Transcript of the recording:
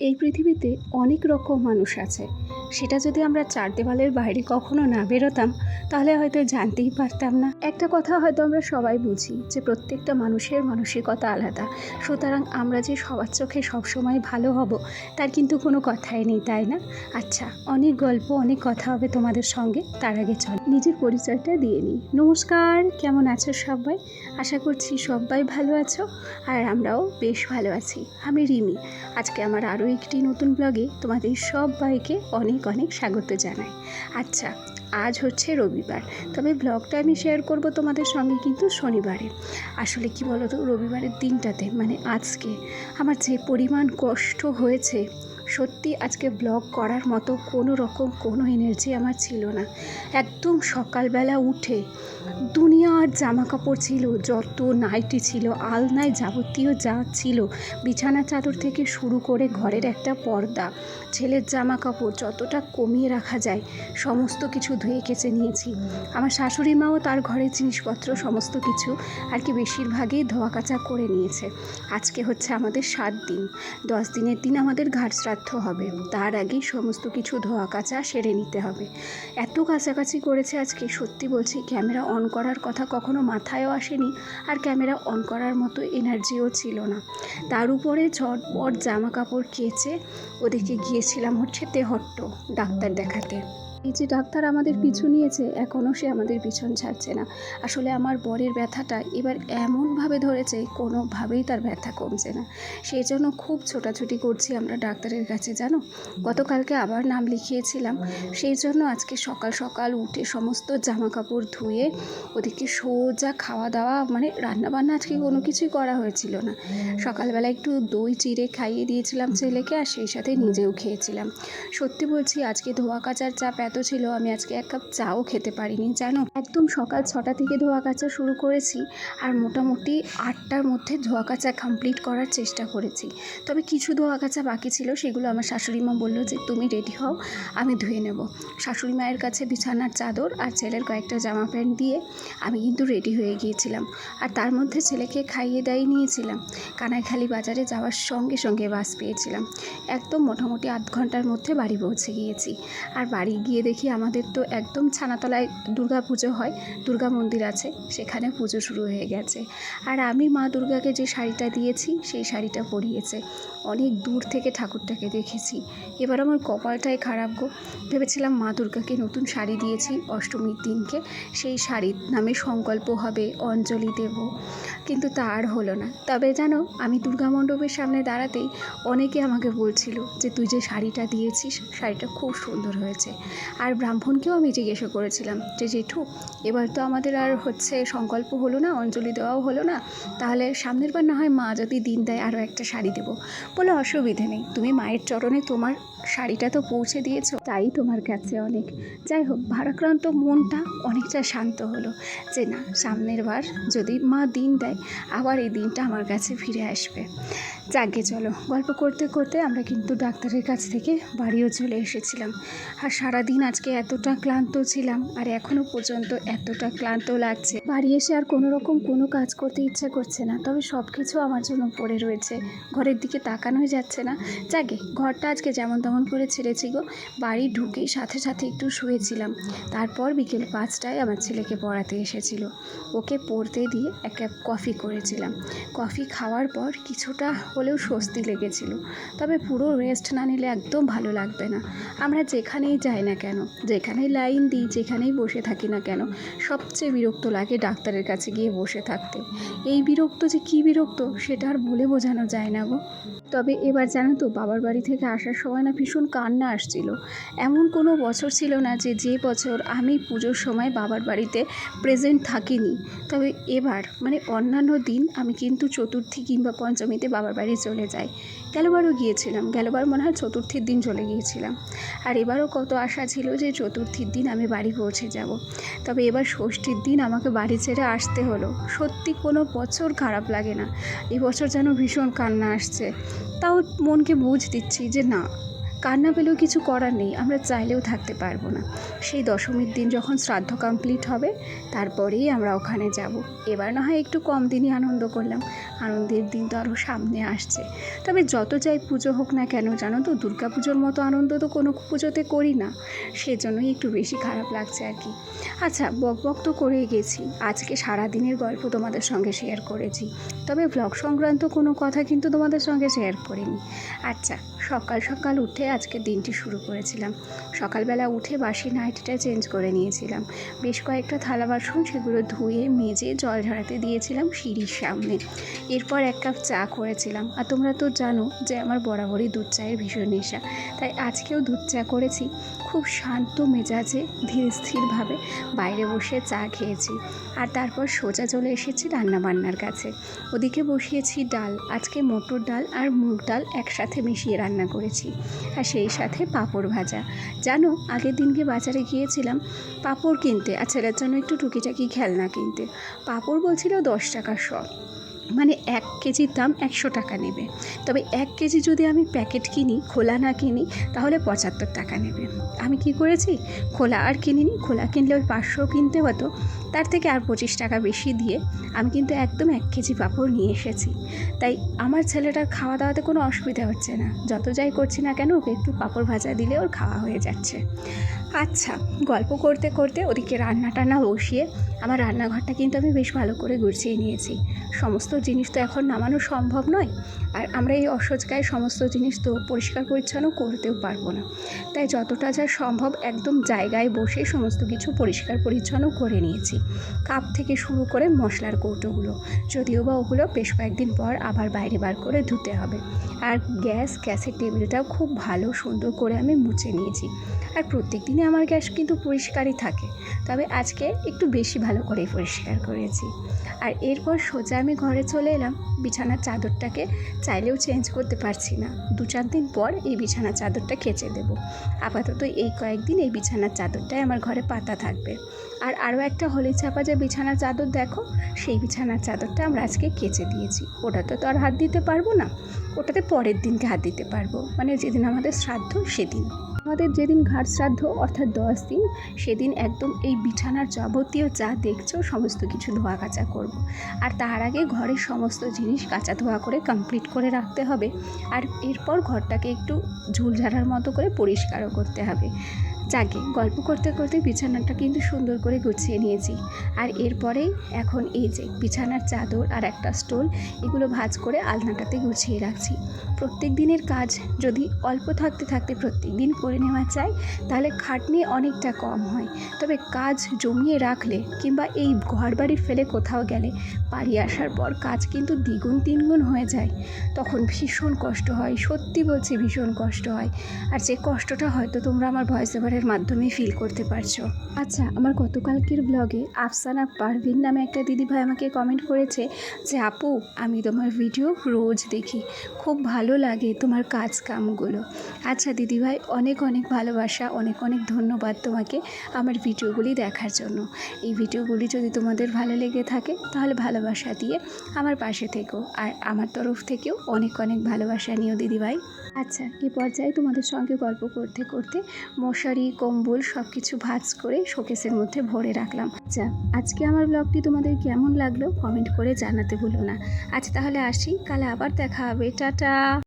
এই পৃথিবীতে অনেক রকম মানুষ আছে। সেটা যদি আমরা চার দেওয়ালের বাইরে কখনো না বেরোতাম, তাহলে হয়তো জানতেই পারতাম না। একটা কথা হয়তো আমরা সবাই বুঝি যে প্রত্যেকটা মানুষের মানসিকতা আলাদা। সুতরাং আমরা যে সবার চোখে সবসময় ভালো হব, তার কিন্তু কোনো কথাই নেই, তাই না? আচ্ছা অনেক গল্প, অনেক কথা হবে তোমাদের সঙ্গে, তার আগে চল। নিজের পরিচয়টা দিয়ে নিই। নমস্কার, কেমন আছো সবাই? আশা করছি সবাই ভালো আছো, আর আমরাও বেশ ভালো আছি। আমি রিমি। আজকে আমার আরও একটি নতুন ব্লগে তোমাদের সবাইকে অনেক অনেক অনেক স্বাগত জানাই। আচ্ছা আজ হচ্ছে রবিবার। তবে ব্লগটা আমি শেয়ার করব তোমাদের সঙ্গে কিন্তু শনিবারে। আসলে কি বলো তো রবিবারের দিনটাতে মানে আজকে, আমার যে পরিমাণ কষ্ট হয়েছে সত্যি আজকে ব্লগ করার মতো কোনো রকম কোনো এনার্জি আমার ছিল না। একদম সকালবেলা উঠে দুনিয়ার জামা কাপড় ছিল, যত নাইটি ছিল, আলনায় যাবতীয় যা ছিল, বিছানা চাদর থেকে শুরু করে ঘরের একটা পর্দা, ছেলের জামা কাপড় যতটা কমিয়ে রাখা যায়, সমস্ত কিছু ধুয়ে কেচে নিয়েছি। আমার শাশুড়ি মাও তার ঘরের জিনিসপত্র, সমস্ত কিছু আর কি বেশিরভাগই ধোয়া কাচা করে নিয়েছে। আজকে হচ্ছে আমাদের সাত দিন। দশ দিনের দিন আমাদের ঘাট হবে। তার আগেই সমস্ত কিছু ধোয়া কাচা সেরে নিতে হবে। এত কাছাকাছি করেছে আজকে, সত্যি বলছি, ক্যামেরা অন করার কথা কখনো মাথায়ও আসেনি আর ক্যামেরা অন করার মতো এনার্জিও ছিল না। তার উপরে ঝটপট জামা কাপড় কেচে ওদিকে গিয়েছিলাম হচ্ছে তেহট্ট ডাক্তার দেখাতে। এই যে ডাক্তার আমাদের পিছু নিয়েছে, এখনও সে আমাদের পিছন ছাড়ছে না। আসলে আমার বরের ব্যথাটা এবার এমনভাবে ধরেছে, কোনোভাবেই তার ব্যথা কমছে না। সেই জন্য খুব ছোটাছুটি করছি আমরা ডাক্তারের কাছে, জানো? গতকালকে আবার নাম লিখিয়েছিলাম। সেই জন্য আজকে সকাল সকাল উঠে সমস্ত জামা কাপড় ধুয়ে ওদিকে সোজা খাওয়া দাওয়া মানে রান্নাবান্না আজকে কোনো কিছুই করা হয়েছিল না। সকালবেলা একটু দই চিড়ে খাইয়ে দিয়েছিলাম ছেলেকে আর সেই সাথে নিজেও খেয়েছিলাম। সত্যি বলছি, আজকে ধোয়া কাচার চাপ এত ছিল, আমি আজকে এক কাপ চাও খেতে পারিনি, জানো? একদম সকাল ছটা থেকে ধোয়া কাচা শুরু করেছি আর মোটামুটি আটটার মধ্যে ধোয়া কাচা কমপ্লিট করার চেষ্টা করেছি। তবে কিছু ধোয়া কাচা বাকি ছিল, সেগুলো আমার শাশুড়ি মা বলল যে, তুমি রেডি হও, আমি ধুয়ে নেব। শাশুড়ি মায়ের কাছে বিছানার চাদর আর ছেলের কয়েকটা জামা প্যান্ট দিয়ে আমি কিন্তু রেডি হয়ে গিয়েছিলাম। আর তার মধ্যে ছেলেকে খাইয়ে দাইয়ে নিয়েছিলাম। কানাইখালি বাজারে যাওয়ার সঙ্গে সঙ্গে বাস পেয়েছিলাম। একদম মোটামুটি আধ ঘণ্টার মধ্যে বাড়ি পৌঁছে গিয়েছি। আর বাড়ি গিয়ে দেখি আমাদের তো একদম ছানাতলায় দুর্গা পুজো হয়, দুর্গা মন্দির আছে, সেখানে পুজো শুরু হয়ে গেছে। আর আমি মা দুর্গাকে যে শাড়িটা দিয়েছি, সেই শাড়িটা পরিয়েছে। অনেক দূর থেকে ঠাকুরটাকে দেখেছি। এবার আমার কপালটাই খারাপ গো। ভেবেছিলাম মা দুর্গাকে নতুন শাড়ি দিয়েছি অষ্টমীর দিনকে, সেই শাড়ির নামে সংকল্প হবে, অঞ্জলি দেব। কিন্তু তা আর হলো না। তবে জানো, আমি দুর্গা মণ্ডপের সামনে দাঁড়াতেই অনেকে আমাকে বলছিল যে, তুই যে শাড়িটা দিয়েছিস, শাড়িটা খুব সুন্দর হয়েছে। আর ব্রাহ্মণকেও আমি জিজ্ঞাসা করেছিলাম যে, জেঠু, এবার তো আমাদের আর হচ্ছে সংকল্প হলো না, অঞ্জলি দেওয়াও হলো না, তাহলে সামনের বার না হয় মা যদি দিন দেয় আরও একটা শাড়ি দেবো? বলে, অসুবিধে নেই, তুমি মায়ের চরণে তোমার শাড়িটা তো পৌঁছে দিয়েছ, তাই তোমার কাছে অনেক। যাই হোক, ভারাক্রান্ত মনটা অনেকটা শান্ত হলো যে, না, সামনের বার যদি মা দিন দেয়, আবার এই দিনটা আমার কাছে ফিরে আসবে। যাকে চলো, গল্প করতে করতে আমরা কিন্তু ডাক্তারের কাছ থেকে বাড়িও চলে এসেছিলাম। আর সারাদিন আজকে এতটা ক্লান্ত ছিলাম আর এখনও পর্যন্ত এতটা ক্লান্ত লাগছে। বাড়ি এসে আর কোনো রকম কোনো কাজ করতে ইচ্ছা করছে না, তবে সব কিছু আমার জন্য পড়ে রয়েছে। ঘরের দিকে তাকানোই যাচ্ছে না। যাকে ঘরটা আজকে যেমন তেমন করে ছেড়েছি গো। বাড়ি ঢুকেই সাথে সাথে একটু শুয়েছিলাম। তারপর বিকেল পাঁচটায় আমার ছেলেকে পড়াতে এসেছিল। ওকে পড়তে দিয়ে এক কাপ কফি করেছিলাম। কফি খাওয়ার পর কিছুটা হলেও স্বস্তি লেগেছিল। তবে পুরো রেস্ট না নিলে একদম ভালো লাগবে না। আমরা যেখানেই যাই না কেন যেখানেই লাইন দিই, যেখানেই বসে থাকি না কেন, সবচেয়ে বিরক্ত লাগে ডাক্তারের কাছে গিয়ে বসে থাকতে। এই বিরক্ত যে কী বিরক্ত, সেটা আর বলে বোঝানো যায় না গো। তবে এবার জানো তো, বাবার বাড়ি থেকে আসার সময় না ভীষণ কান্না আসছিল। এমন কোনো বছর ছিল না যে যে বছর আমি পুজোর সময় বাবার বাড়িতে প্রেজেন্ট থাকিনি। তবে এবার মানে অন্যান্য দিন আমি কিন্তু চতুর্থী কিংবা পঞ্চমীতে বাবার বাড়ি চলে যাই। গেলবারও গিয়েছিলাম, গেলবার মনে হয় চতুর্থীর দিন চলে গিয়েছিলাম। আর এবারও কত আশা ছিল যে চতুর্থীর দিন আমি বাড়ি পৌঁছে যাব। তবে এবার ষষ্ঠীর দিন আমাকে বাড়ি ছেড়ে আসতে হলো। সত্যি কোনো বছর খারাপ লাগে না। এবছর যেন ভীষণ কান্না আসছে। তাও মনকে বুঝ দিচ্ছি যে না কান্না পেলেও কিছু করার নেই, আমরা চাইলেও থাকতে পারব না। সেই দশমীর দিন যখন শ্রাদ্ধ কমপ্লিট হবে, তারপরেই আমরা ওখানে যাব। এবার না হয় একটু কম দিনই আনন্দ করলাম। আনন্দের দিন তো আরও সামনে আসছে। তবে যত যাই পুজো হোক না কেন, জানো তো, দুর্গা পুজোর মতো আনন্দ তো কোনো পুজোতে করি না। সেজন্যই একটু বেশি খারাপ লাগছে আর কি। আচ্ছা বক বক তো করেই গেছি। আজকে সারা দিনের গল্প তোমাদের সঙ্গে শেয়ার করেছি। তবে ব্লগ সংক্রান্ত কোনো কথা কিন্তু তোমাদের সঙ্গে শেয়ার করিনি। আচ্ছা সকাল সকাল উঠে আজকে দিনটি শুরু করেছিলাম। সকালবেলা উঠে বাসি নাইটিটা চেঞ্জ করে নিয়েছিলাম। বেশ কয়েকটা থালা বাসন সেগুলো ধুয়ে, মেজে, জল ঝরাতে দিয়েছিলাম সিঁড়ির সামনে। এরপর এক কাপ চা করেছিলাম। আর তোমরা তো জানো যে আমার বরাবরই দুধ চায়ের ভীষণ নেশা। তাই আজকেও দুধ চা করেছি। খুব শান্ত মেজাজে, ধীর স্থিরভাবে বাইরে বসে চা খেয়েছি। আর তারপর সোজা চলে এসেছি রান্নাবান্নার কাছে। ওদিকে বসিয়েছি ডাল। আজকে মটর ডাল আর মুগ ডাল একসাথে মিশিয়ে রান্না করেছি। আর সেই সাথে পাঁপড় ভাজা। জানো, আগের দিনকে বাজারে গিয়েছিলাম, পাঁপড় কিনতে আর ছেলের জন্য একটু টুকিটাকি খেলনা কিনতে। পাঁপড় বলছিল দশ টাকা শ মানে এক কেজির দাম একশো টাকা নেবে। তবে এক কেজি যদি আমি প্যাকেট কিনি, খোলা না কিনি, তাহলে পঁচাত্তর টাকা নেবে। আমি কি করেছি? খোলা আর কিনিনি, খোলা কিনলে ওই পাঁচশো কিনতে হতো। তার থেকে আর পঁচিশ টাকা বেশি দিয়ে আমি কিন্তু একদম এক কেজি পাঁপড় নিয়ে এসেছি। তাই আমার ছেলেটার খাওয়া দাওয়াতে কোনো অসুবিধা হচ্ছে না। যত যাই করছি না কেন, ওকে একটু পাঁপড় ভাজা দিলে ওর খাওয়া হয়ে যাচ্ছে। আচ্ছা গল্প করতে করতে ওদিকে রান্না টান্না বসিয়ে আমার রান্নাঘরটা কিন্তু আমি বেশ ভালো করে গুছিয়ে নিয়েছি। সমস্ত জিনিস তো এখন নামানো সম্ভব নয়। আর আমরা এই অসজকায় সমস্ত জিনিস তো পরিষ্কার পরিচ্ছন্ন করতেও পারব না। তাই যতটা যা সম্ভব একদম জায়গায় বসে সমস্ত কিছু পরিষ্কার পরিচ্ছন্ন করে নিয়েছি। কাপ থেকে শুরু করে মশলার কৌটোগুলো। যদিও বা ওগুলো বেশ কয়েকদিন পর আবার বাইরে বার করে ধুতে হবে। আর গ্যাস, গ্যাসের টেবিলটাও খুব ভালো, সুন্দর করে আমি মুছে নিয়েছি। আর প্রত্যেক দিনে আমার গ্যাস কিন্তু পরিষ্কারই থাকে। তবে আজকে একটু বেশি ভালো করে পরিষ্কার করেছি। আর এরপর সোজা আমি ঘরে চলে এলাম। বিছানার চাদরটাকে চাইলেও চেঞ্জ করতে পারছি না। দু চার দিন পর এই বিছানার চাদরটা কেচে দেব। আপাতত এই কয়েকদিন এই বিছানার চাদরটাই আমার ঘরে পাতা থাকবে। আর আরও একটা হলি চাপা যে বিছানার চাদর দেখো, সেই বিছানার চাদরটা আমরা আজকে কেচে দিয়েছি। ওটাতে তো আর হাত দিতে পারব না, ওটাতে পরের দিনকে হাত দিতে পারব। মানে যেদিন আমাদের শ্রাদ্ধ, সেদিন। আমাদের যেদিন ঘাট শ্রাদ্ধ, অর্থাৎ দশ দিন, সেদিন একদম এই বিছানার যাবতীয় যা দেখছ, সমস্ত কিছু ধোয়া কাচা করব। আর তার আগে ঘরের সমস্ত জিনিস কাঁচা ধোয়া করে কমপ্লিট করে রাখতে হবে। আর এরপর ঘরটাকে একটু ঝুলঝাড়ার মতো করে পরিষ্কারও করতে হবে। যাকে গল্প করতে করতে বিছানাটা কিন্তু সুন্দর করে গুছিয়ে নিয়েছি। আর এরপরেই এখন এই যে বিছানার চাদর আর একটা স্টোল, এগুলো ভাঁজ করে আলনাটাতে গুছিয়ে রাখছি। প্রত্যেক দিনের কাজ যদি অল্প থাকতে থাকতে প্রত্যেক দিন করে নেওয়া যায়, তাহলে খাটনি অনেকটা কম হয়। তবে কাজ জমিয়ে রাখলে কিংবা এই ঘর বাড়ি ফেলে কোথাও গেলে বাড়ি আসার পর কাজ কিন্তু দ্বিগুণ তিনগুণ হয়ে যায়। তখন ভীষণ কষ্ট হয়, সত্যি বলছি ভীষণ কষ্ট হয়। আর যে কষ্টটা হয়তো তোমরা আমার ভয়েস ওভারের মাধ্যমে ফিল করতে পারছ। আচ্ছা আমার গতকালকের ব্লগে আফসানা পারভিন নামে একটা দিদিভাই আমাকে কমেন্ট করেছে যে, আপু, আমি তোমার ভিডিও রোজ দেখি। খুব ভালো লাগে তোমার কাজ কামগুলো আচ্ছা দিদিভাই, অনেক অনেক ভালোবাসা, অনেক অনেক ধন্যবাদ তোমাকে আমার ভিডিওগুলি দেখার জন্য। এই ভিডিওগুলি যদি তোমাদের ভালো লেগে থাকে, তাহলে ভালোবাসা দিয়ে আমার পাশে থেকো। আর আমার তরফ থেকেও অনেক অনেক ভালোবাসা নিও, দিদিভাই। আচ্ছা এ পর্যায়ে তোমাদের সঙ্গে গল্প করতে করতে মশারি কম্বল সব কিছু ভাজ করে শোকেসের মধ্যে ভরে রাখলাম। আচ্ছা আজকে আমার ব্লগটি তোমাদের কেমন লাগল কমেন্ট করে জানাতে ভুলো না। আজ তাহলে আসি, কাল আবার দেখা হবে। টাটা!